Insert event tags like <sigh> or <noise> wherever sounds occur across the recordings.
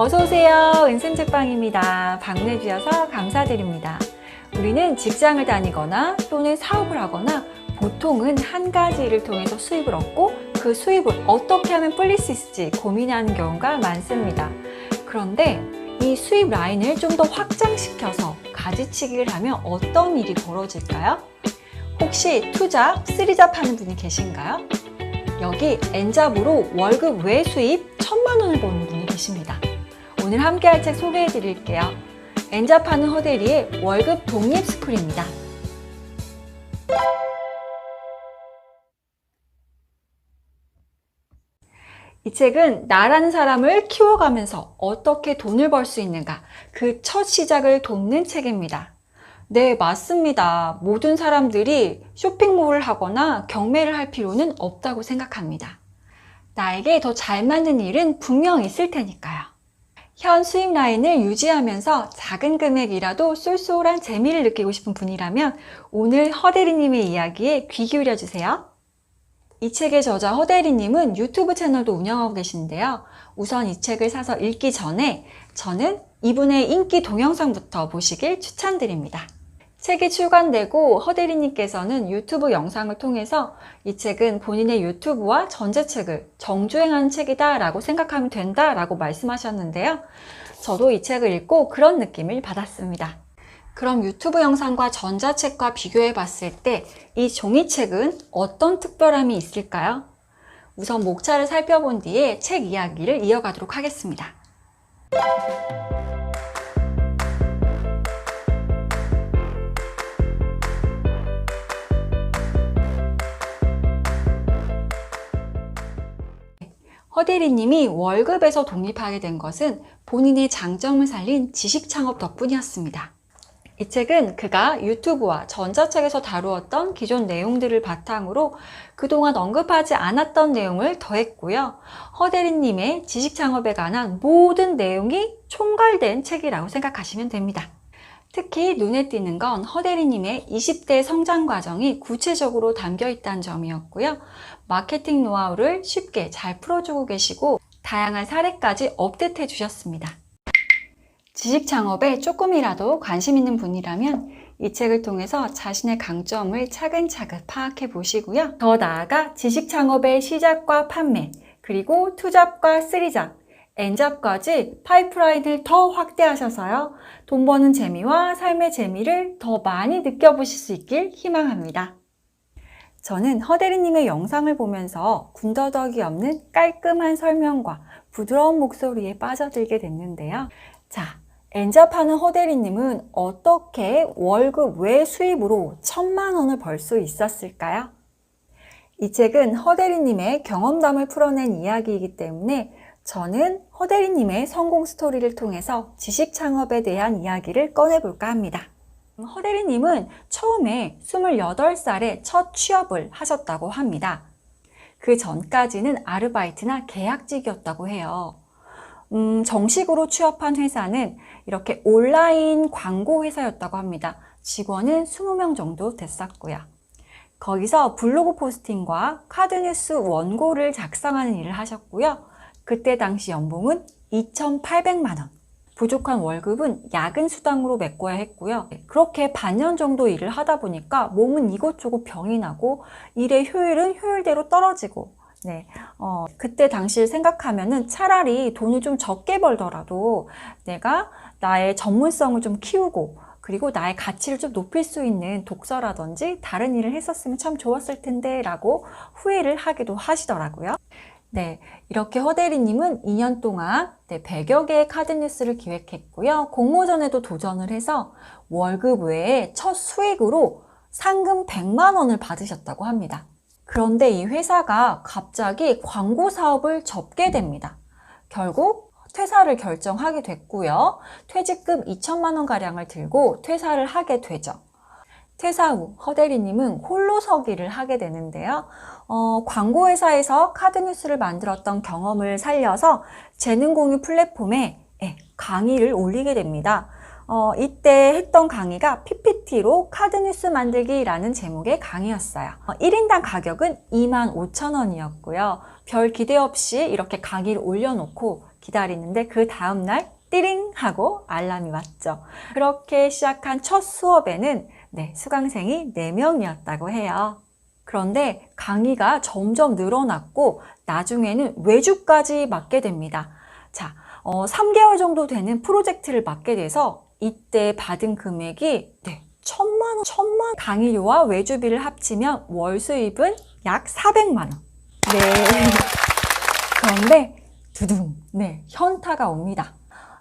어서오세요. 은쌤책방입니다. 방문해주셔서 감사드립니다. 우리는 직장을 다니거나 또는 사업을 하거나 보통은 한 가지 일을 통해서 수입을 얻고 그 수입을 어떻게 하면 불릴 수 있을지 고민하는 경우가 많습니다. 그런데 이 수입 라인을 좀 더 확장시켜서 가지치기를 하면 어떤 일이 벌어질까요? 혹시 투잡, 쓰리잡 하는 분이 계신가요? 여기 N잡으로 월급 외 수입 천만 원을 버는 분이 계십니다. 오늘 함께 할 책 소개해 드릴게요. N잡하는 허대리의 월급 독립 스쿨입니다. 이 책은 나라는 사람을 키워가면서 어떻게 돈을 벌 수 있는가 그 첫 시작을 돕는 책입니다. 네, 맞습니다. 모든 사람들이 쇼핑몰을 하거나 경매를 할 필요는 없다고 생각합니다. 나에게 더 잘 맞는 일은 분명 있을 테니까요. 현 수입 라인을 유지하면서 작은 금액이라도 쏠쏠한 재미를 느끼고 싶은 분이라면 오늘 허대리님의 이야기에 귀 기울여 주세요. 이 책의 저자 허대리님은 유튜브 채널도 운영하고 계신데요. 우선 이 책을 사서 읽기 전에 저는 이분의 인기 동영상부터 보시길 추천드립니다. 책이 출간되고 허대리님께서는 유튜브 영상을 통해서 이 책은 본인의 유튜브와 전제책을 정주행하는 책이다 라고 생각하면 된다 라고 말씀하셨는데요. 저도 이 책을 읽고 그런 느낌을 받았습니다. 그럼 유튜브 영상과 전자책과 비교해 봤을 때 이 종이책은 어떤 특별함이 있을까요? 우선 목차를 살펴본 뒤에 책 이야기를 이어가도록 하겠습니다. 허대리님이 월급에서 독립하게 된 것은 본인의 장점을 살린 지식 창업 덕분이었습니다. 이 책은 그가 유튜브와 전자책에서 다루었던 기존 내용들을 바탕으로 그동안 언급하지 않았던 내용을 더했고요. 허대리님의 지식 창업에 관한 모든 내용이 총괄된 책이라고 생각하시면 됩니다. 특히 눈에 띄는 건 허대리님의 20대 성장 과정이 구체적으로 담겨 있다는 점이었고요. 마케팅 노하우를 쉽게 잘 풀어주고 계시고 다양한 사례까지 업데이트해 주셨습니다. 지식 창업에 조금이라도 관심 있는 분이라면 이 책을 통해서 자신의 강점을 차근차근 파악해 보시고요. 더 나아가 지식 창업의 시작과 판매, 그리고 투잡과 쓰리잡, N잡까지 파이프라인을 더 확대하셔서요. 돈 버는 재미와 삶의 재미를 더 많이 느껴보실 수 있길 희망합니다. 저는 허대리님의 영상을 보면서 군더더기 없는 깔끔한 설명과 부드러운 목소리에 빠져들게 됐는데요. 자, 엔잡하는 허대리님은 어떻게 월급 외 수입으로 천만 원을 벌 수 있었을까요? 이 책은 허대리님의 경험담을 풀어낸 이야기이기 때문에 저는 허대리님의 성공 스토리를 통해서 지식 창업에 대한 이야기를 꺼내볼까 합니다. 허대리님은 처음에 28살에 첫 취업을 하셨다고 합니다. 그 전까지는 아르바이트나 계약직이었다고 해요. 음, 정식으로 취업한 회사는 이렇게 온라인 광고 회사였다고 합니다. 직원은 20명 정도 됐었고요. 거기서 블로그 포스팅과 카드뉴스 원고를 작성하는 일을 하셨고요. 그때 당시 연봉은 2,800만 원. 부족한 월급은 야근 수당으로 메꿔야 했고요. 그렇게 반년 정도 일을 하다 보니까 몸은 이곳저곳 병이 나고 일의 효율은 효율대로 떨어지고 네, 어, 그때 당시를 생각하면은 차라리 돈을 좀 적게 벌더라도 내가 나의 전문성을 좀 키우고 그리고 나의 가치를 좀 높일 수 있는 독서라든지 다른 일을 했었으면 참 좋았을 텐데 라고 후회를 하기도 하시더라고요. 네, 이렇게 허대리님은 2년 동안 네, 100여 개의 카드 뉴스를 기획했고요. 공모전에도 도전을 해서 월급 외에 첫 수익으로 상금 100만 원을 받으셨다고 합니다. 그런데 이 회사가 갑자기 광고 사업을 접게 됩니다. 결국 퇴사를 결정하게 됐고요. 퇴직금 2천만 원 가량을 들고 퇴사를 하게 되죠. 퇴사 후 허대리님은 홀로 서기를 하게 되는데요. 어, 광고회사에서 카드뉴스를 만들었던 경험을 살려서 재능 공유 플랫폼에 예, 강의를 올리게 됩니다. 어, 이때 했던 강의가 PPT로 카드뉴스 만들기라는 제목의 강의였어요. 어, 1인당 가격은 2만 5천 원이었고요. 별 기대 없이 이렇게 강의를 올려놓고 기다리는데 그 다음날 띠링 하고 알람이 왔죠. 그렇게 시작한 첫 수업에는 네, 수강생이 4명이었다고 해요. 그런데 강의가 점점 늘어났고 나중에는 외주까지 맡게 됩니다. 자, 어, 3개월 정도 되는 프로젝트를 맡게 돼서 이때 받은 금액이 네, 천만 원, 천만 원. 강의료와 외주비를 합치면 월 수입은 약 400만 원. 네. <laughs> 그런데 두둥, 네, 현타가 옵니다.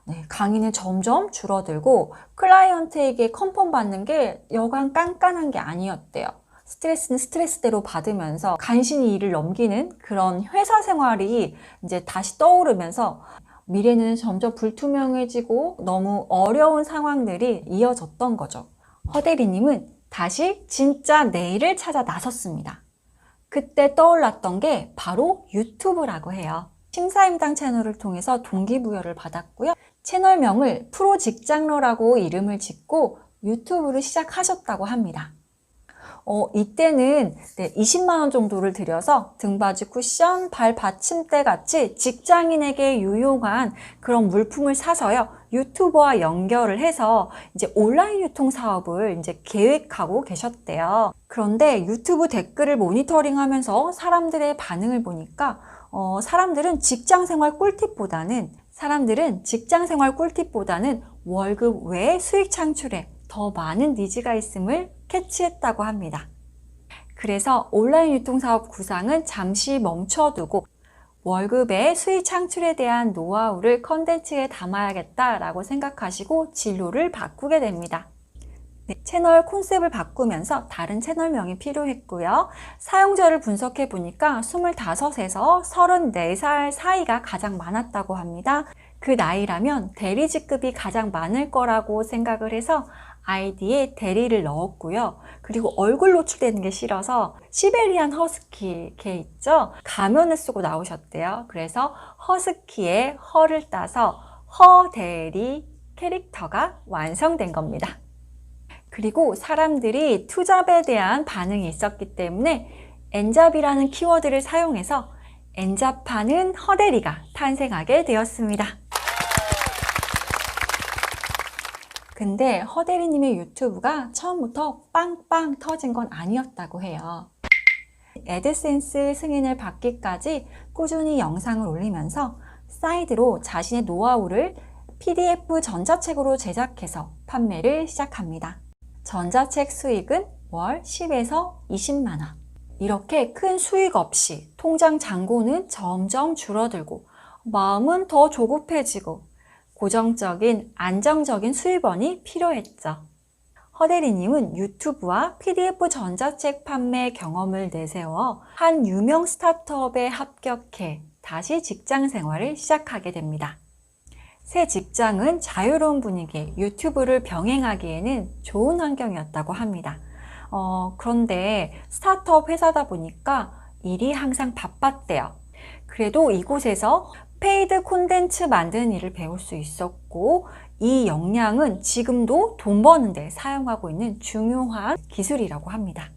네, 강의는 점점 줄어들고 클라이언트에게 컨펌 받는 게 여간 깐깐한 게 아니었대요. 스트레스는 스트레스대로 받으면서 간신히 일을 넘기는 그런 회사 생활이 이제 다시 떠오르면서 미래는 점점 불투명해지고 너무 어려운 상황들이 이어졌던 거죠. 허대리님은 다시 진짜 내일을 찾아 나섰습니다. 그때 떠올랐던 게 바로 유튜브라고 해요. 심사임당 채널을 통해서 동기부여를 받았고요. 채널명을 프로 직장러라고 이름을 짓고 유튜브를 시작하셨다고 합니다. 어, 이때는 네, 20만 원 정도를 들여서 등받이 쿠션, 발 받침대 같이 직장인에게 유용한 그런 물품을 사서요. 유튜버와 연결을 해서 이제 온라인 유통 사업을 이제 계획하고 계셨대요. 그런데 유튜브 댓글을 모니터링 하면서 사람들의 반응을 보니까 어, 사람들은 직장 생활 꿀팁보다는 사람들은 직장 생활 꿀팁보다는 월급 외 수익 창출에 더 많은 니즈가 있음을 캐치했다고 합니다. 그래서 온라인 유통사업 구상은 잠시 멈춰두고 월급의 수익 창출에 대한 노하우를 컨텐츠에 담아야겠다라고 생각하시고 진로를 바꾸게 됩니다. 네, 채널 콘셉트를 바꾸면서 다른 채널명이 필요했고요. 사용자를 분석해 보니까 25에서 34살 사이가 가장 많았다고 합니다. 그 나이라면 대리 직급이 가장 많을 거라고 생각을 해서 아이디에 대리를 넣었고요. 그리고 얼굴 노출되는 게 싫어서 시베리안 허스키 개 있죠? 가면을 쓰고 나오셨대요. 그래서 허스키의 허를 따서 허대리 캐릭터가 완성된 겁니다. 그리고 사람들이 투잡에 대한 반응이 있었기 때문에 엔잡이라는 키워드를 사용해서 엔잡하는 허대리가 탄생하게 되었습니다. 근데 허대리님의 유튜브가 처음부터 빵빵 터진 건 아니었다고 해요. 애드센스 승인을 받기까지 꾸준히 영상을 올리면서 사이드로 자신의 노하우를 PDF 전자책으로 제작해서 판매를 시작합니다. 전자책 수익은 월 10에서 20만 원. 이렇게 큰 수익 없이 통장 잔고는 점점 줄어들고 마음은 더 조급해지고 고정적인 안정적인 수입원이 필요했죠. 허대리님은 유튜브와 PDF 전자책 판매 경험을 내세워 한 유명 스타트업에 합격해 다시 직장 생활을 시작하게 됩니다. 새 직장은 자유로운 분위기, 유튜브를 병행하기에는 좋은 환경이었다고 합니다. 어, 그런데 스타트업 회사다 보니까 일이 항상 바빴대요. 그래도 이곳에서 페이드 콘텐츠 만드는 일을 배울 수 있었고 이 역량은 지금도 돈 버는 데 사용하고 있는 중요한 기술이라고 합니다.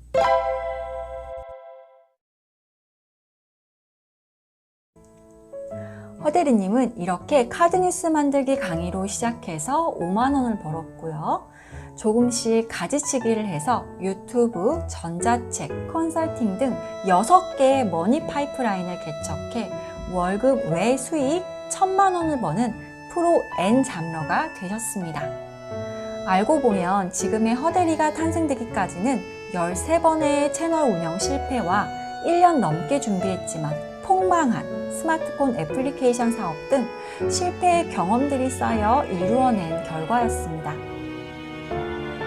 허대리님은 이렇게 카드뉴스 만들기 강의로 시작해서 5만원을 벌었고요. 조금씩 가지치기를 해서 유튜브, 전자책, 컨설팅 등 6개의 머니 파이프라인을 개척해 월급 외 수익 1천만 원을 버는 프로 N 잡러가 되셨습니다. 알고 보면 지금의 허대리가 탄생되기까지는 13번의 채널 운영 실패와 1년 넘게 준비했지만 폭망한 스마트폰 애플리케이션 사업 등 실패의 경험들이 쌓여 이루어낸 결과였습니다.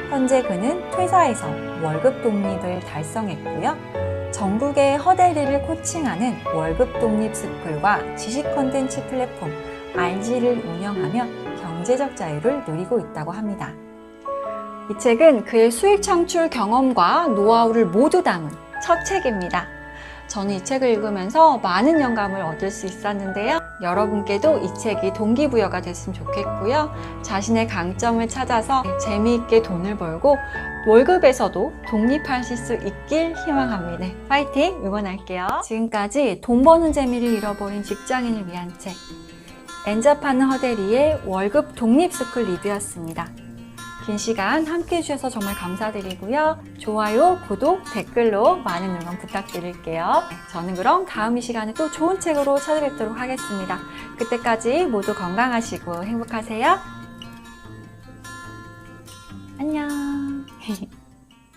현재 그는 퇴사에서 월급 독립을 달성했고요. 전국의 허대리를 코칭하는 월급 독립 스쿨과 지식 컨텐츠 플랫폼 RG를 운영하며 경제적 자유를 누리고 있다고 합니다. 이 책은 그의 수익 창출 경험과 노하우를 모두 담은 첫 책입니다. 저는 이 책을 읽으면서 많은 영감을 얻을 수 있었는데요. 여러분께도 이 책이 동기부여가 됐으면 좋겠고요. 자신의 강점을 찾아서 재미있게 돈을 벌고 월급에서도 독립하실 수 있길 희망합니다. 파이팅! 응원할게요. 지금까지 돈 버는 재미를 잃어버린 직장인을 위한 책. 엔잡하는 허대리의 월급 독립 스쿨 리뷰였습니다. 긴 시간 함께 해주셔서 정말 감사드리고요. 좋아요, 구독, 댓글로 많은 응원 부탁드릴게요. 저는 그럼 다음 이 시간에 또 좋은 책으로 찾아뵙도록 하겠습니다. 그때까지 모두 건강하시고 행복하세요. 안녕. <laughs>